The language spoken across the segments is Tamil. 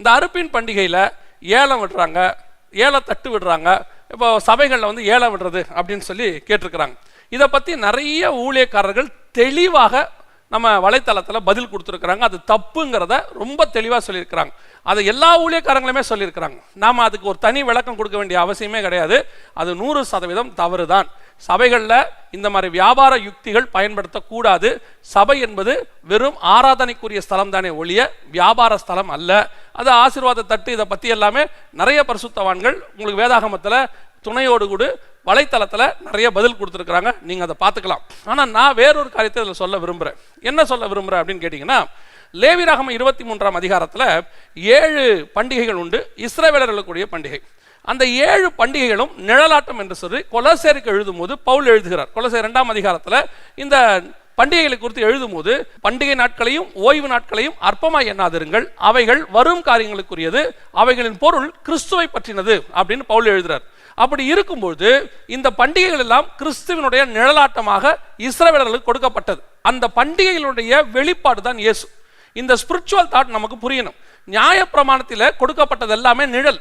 இந்த அறுப்பின் பண்டிகையில் ஏலம் விடுறாங்க ஏல தட்டு விடுறாங்க. இப்போ சபைகளில் வந்து ஏலம் விடுறது அப்படின்னு சொல்லி கேட்டிருக்கிறாங்க. இதை பற்றி நிறைய ஊழியக்காரர்கள் தெளிவாக நம்ம வலைத்தளத்தில் பதில் கொடுத்துருக்குறாங்க. அது தப்புங்கிறத ரொம்ப தெளிவாக சொல்லியிருக்கிறாங்க. அதை எல்லா ஊழியக்காரங்களுமே சொல்லியிருக்கிறாங்க. நாம் அதுக்கு ஒரு தனி விளக்கம் கொடுக்க வேண்டிய அவசியமே கிடையாது. அது நூறு சதவீதம் தவறு தான் சபைகளில் இந்த மாதிரி வியாபார யுக்திகள் பயன்படுத்தக்கூடாது. சபை என்பது வெறும் ஆராதனைக்குரிய ஸ்தலம் தானே ஒழிய வியாபார ஸ்தலம் அல்ல. அது ஆசீர்வாத தட்டு இதை பற்றி எல்லாமே நிறைய பரிசுத்தவான்கள் உங்களுக்கு வேதாகமத்தில் துணையோடு கூட வலைத்தளத்தில் நிறைய பதில் கொடுத்துருக்குறாங்க. நீங்கள் அதை பார்த்துக்கலாம். ஆனால் நான் வேறொரு காரியத்தை இதில் சொல்ல விரும்புகிறேன் என்ன சொல்ல விரும்புகிறேன் அப்படின்னு கேட்டிங்கன்னா லேவிராகம இருபத்தி மூன்றாம் அதிகாரத்தில் ஏழு பண்டிகைகள் உண்டு. இஸ்ரேவேலர்களுக்குரிய பண்டிகை. அந்த ஏழு பண்டிகைகளும் நிழலாட்டம் என்று சொல்லி கொலசேருக்கு எழுதும் போது பவுல் எழுதுகிறார். கொலசேர் இரண்டாம் அதிகாரத்தில் இந்த பண்டிகைகளை குறித்து எழுதும்போது பண்டிகை நாட்களையும் ஓய்வு நாட்களையும் அற்பமாய் எண்ணாதிருங்கள். அவைகள் வரும் காரியங்களுக்குரியது. அவைகளின் பொருள் கிறிஸ்துவை பற்றினது அப்படின்னு பவுல் எழுதுகிறார் அப்படி இருக்கும்போது இந்த பண்டிகைகள் எல்லாம் கிறிஸ்துவனுடைய நிழலாட்டமாக இஸ்ரவேலர்களுக்கு கொடுக்கப்பட்டது. அந்த பண்டிகைகளுடைய வெளிப்பாடு தான் இயேசு. இந்த ஸ்பிரிச்சுவல் தாட் நமக்கு புரியணும். நியாய பிரமாணத்தில் கொடுக்கப்பட்டது எல்லாமே நிழல்.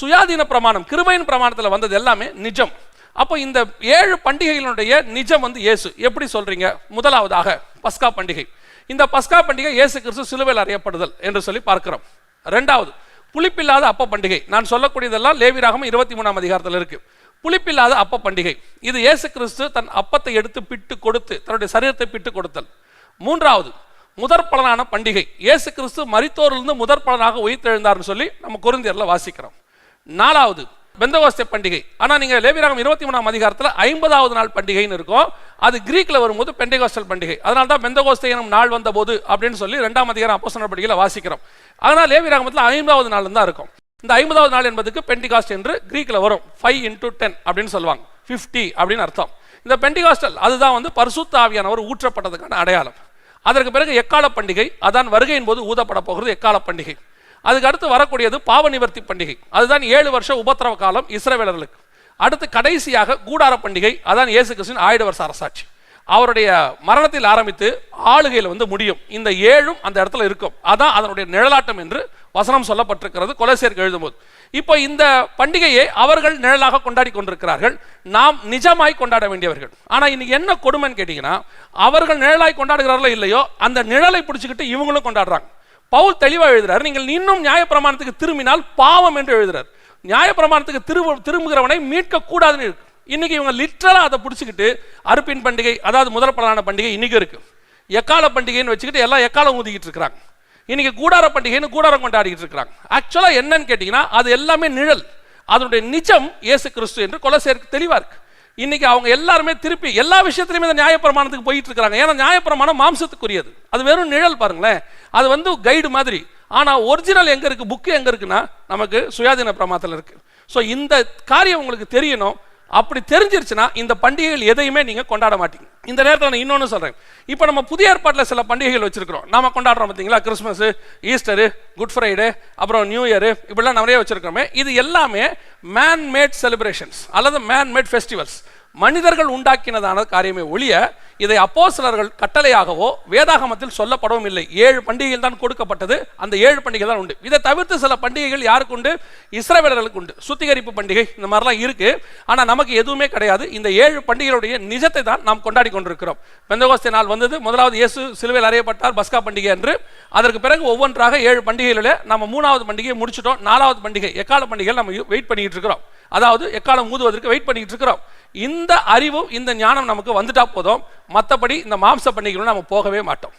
சுயாதீன பிரமாணம் கிருபையின் பிரமாணத்தில் வந்தது எல்லாமே நிஜம். அப்போ இந்த ஏழு பண்டிகைகளுடைய நிஜம் வந்து இயேசு. எப்படி சொல்றீங்க? முதலாவதாக பஸ்கா பண்டிகை. இந்த பஸ்கா பண்டிகை இயேசு கிறிஸ்து சிலுவையில் அறியப்படுதல் என்று சொல்லி பார்க்கிறோம். ரெண்டாவது புளிப்பில்லாத அப்ப பண்டிகை. நான் சொல்லக்கூடியதெல்லாம் லேவிராகம் இருபத்தி மூணாம் அதிகாரத்தில் இருக்கு. புளிப்பில்லாத அப்ப பண்டிகை. இது இயேசு கிறிஸ்து தன் அப்பத்தை எடுத்து பிட்டு கொடுத்து தன்னுடைய சரீரத்தை பிட்டு கொடுத்தல். மூன்றாவது முதற் பலனான பண்டிகை. இயேசு கிறிஸ்து மரித்தோரிலிருந்து முதற் பலனாக உயிர்த்தெழுந்தார்னு சொல்லி நம்ம குருந்தியரில் வாசிக்கிறோம். நாலாவது பெந்தகோஸ்தே பண்டிகை. ஆனா நீங்க லேவிராகம் இருபத்தி மூணாம் அதிகாரத்தில் ஐம்பதாவது நாள் பண்டிகைன்னு இருக்கும். அது கிரீக்ல வரும்போது பெண்டகோஸ்டல் பண்டிகை. அதனால தான் பெந்தகோஸ்தே எனும் நாள் வந்த போது அப்படின்னு சொல்லி ரெண்டாம் அதிகாரம் அப்போசன பண்டிகையில் வாசிக்கிறோம். அதனால் லேவிராகமத்தில் ஐம்பதாவது நாள் தான் இருக்கும். இந்த ஐம்பதாவது நாள் என்பதுக்கு பெண்டிகாஸ்ட் என்று கிரீக்ல வரும். ஃபைவ் இன்டூ டென் அப்படின்னு சொல்லுவாங்க. ஃபிஃப்டி அப்படின்னு அர்த்தம். இந்த பெண்டிகாஸ்டல் அதுதான் வந்து பரிசுத்த ஆவியானவர் ஊற்றப்பட்டதுக்கான அடையாளம். அதற்கு பிறகு எக்கால பண்டிகை அதான் வருகையின் போது ஊதப்பட போகிறது எக்கால பண்டிகை. அதுக்கு அடுத்து வரக்கூடியது பாவ நிவர்த்தி பண்டிகை. அதுதான் ஏழு வருஷம் உபத்திரவ காலம் இஸ்ரவேலர்களுக்கு. அடுத்து கடைசியாக கூடார பண்டிகை அதான் இயேசு கிறிஸ்தின் ஆயிட வருஷ அரசாட்சி. அவருடைய மரணத்தில் ஆரம்பித்து ஆளுகையில் வந்து முடியும். இந்த ஏழும் அந்த இடத்துல இருக்கும். அதான் அதனுடைய நிழலாட்டம் என்று வசனம் சொல்லப்பட்டிருக்கிறது கொலைசேருக்கு எழுதும்போது. இப்போ இந்த பண்டிகையை அவர்கள் நிழலாக கொண்டாடி கொண்டிருக்கிறார்கள். நாம் நிஜமாய் கொண்டாட வேண்டியவர்கள். ஆனால் இன்னைக்கு என்ன கொடுமைன்னு கேட்டிங்கன்னா அவர்கள் நிழலாய் கொண்டாடுகிறார்களோ இல்லையோ அந்த நிழலை பிடிச்சிக்கிட்டு இவங்களும் கொண்டாடுறாங்க. பவுல் தெளிவாக எழுதுறாரு நீங்கள் இன்னும் நியாயப்பிரமாணத்துக்கு திரும்பினால் பாவம் என்று எழுதுறார். நியாயப்பிரமாணத்துக்கு திரு திரும்புகிறவனை மீட்க கூடாதுன்னு இருக்கு. இன்னைக்கு இவங்க லிட்ரலா அதை பிடிச்சிக்கிட்டு அறுப்பின் பண்டிகை அதாவது முதல் பலனான பண்டிகை இன்னைக்கு இருக்கு. எக்கால பண்டிகைன்னு வச்சுக்கிட்டு எல்லாம் எக்காலம் ஊதிக்கிட்டு இருக்கிறாங்க. இன்னைக்கு கூடார பண்டிகைன்னு கூடாரம் கொண்டாடிக்கிட்டு இருக்கிறாங்க. ஆக்சுவலாக என்னன்னு கேட்டிங்கன்னா அது எல்லாமே நிழல். அதனுடைய நிஜம் இயேசு கிறிஸ்து என்று கொலை சேர்க்க தெளிவாக இருக்குது இன்னைக்கு அவங்க எல்லாருமே திருப்பி எல்லா விஷயத்திலுமே இந்த நியாயப்பிரமாணத்துக்கு போயிட்டு இருக்காங்க ஏன்னா நியாயப்பிரமாணம் மாம்சத்துக்குரியது. அது வெறும் நிழல் பாருங்களேன். அது வந்து கைடு மாதிரி. ஆனால் ஒரிஜினல் எங்க இருக்கு புக்கு எங்க இருக்குன்னா நமக்கு சுயாதீன பிரமாத்தில் இருக்கு. ஸோ இந்த காரியம் உங்களுக்கு தெரியணும். அப்படி தெரிஞ்சிருச்சுன்னா இந்த பண்டிகைகள் எதையுமே நீங்கள் கொண்டாட மாட்டீங்க. இந்த நேரத்தில் நான் இன்னொன்று சொல்கிறேன் இப்போ நம்ம புதிய ஏற்பாட்டில் சில பண்டிகைகள் வச்சிருக்கிறோம். நம்ம கொண்டாடுறோம் பார்த்தீங்களா கிறிஸ்மஸ் ஈஸ்டரு குட் ஃப்ரைடே அப்புறம் நியூ இயரு இப்படிலாம் நிறைய வச்சிருக்கிறோமே. இது எல்லாமே மேன்மேட் செலிப்ரேஷன்ஸ் அல்லது மேன்மேட் ஃபெஸ்டிவல்ஸ் மனிதர்கள் உண்டாக்கினதான காரியமே ஒழிய இதை அப்போ சிலர்கள் கட்டளையாகவோ வேதாகமத்தில் சொல்லப்படவும் இல்லை. ஏழு பண்டிகைகள் தான் கொடுக்கப்பட்டது. அந்த ஏழு பண்டிகை தான் உண்டு. இதை தவிர்த்து சில பண்டிகைகள் யாருக்கு உண்டு? இஸ்ரவேலர்களுக்கு உண்டு. சுத்திகரிப்பு பண்டிகை இந்த மாதிரிலாம் இருக்கு. ஆனால் நமக்கு எதுவுமே கிடையாது. இந்த ஏழு பண்டிகைகளுடைய நிஜத்தை தான் நாம் கொண்டாடி கொண்டிருக்கிறோம். பெந்தகோஸ்தே நாள் வந்தது. முதலாவது இயேசு சிலுவையில் அறியப்பட்டார் பஸ்கா பண்டிகை என்று. அதற்கு பிறகு ஒவ்வொன்றாக ஏழு பண்டிகைகளில் நம்ம மூணாவது பண்டிகையை முடிச்சிட்டோம். நாலாவது பண்டிகை எக்கால பண்டிகை நம்ம வெயிட் பண்ணிட்டு இருக்கிறோம். அதாவது எக்காலம் ஊதுவதற்கு வெயிட் பண்ணிக்கிட்டு இருக்கிறோம். இந்த அறிவும் இந்த ஞானம் நமக்கு வந்துட்டா போதும். மற்றபடி இந்த மாம்ச பண்டிகைகளும் நம்ம போகவே மாட்டோம்.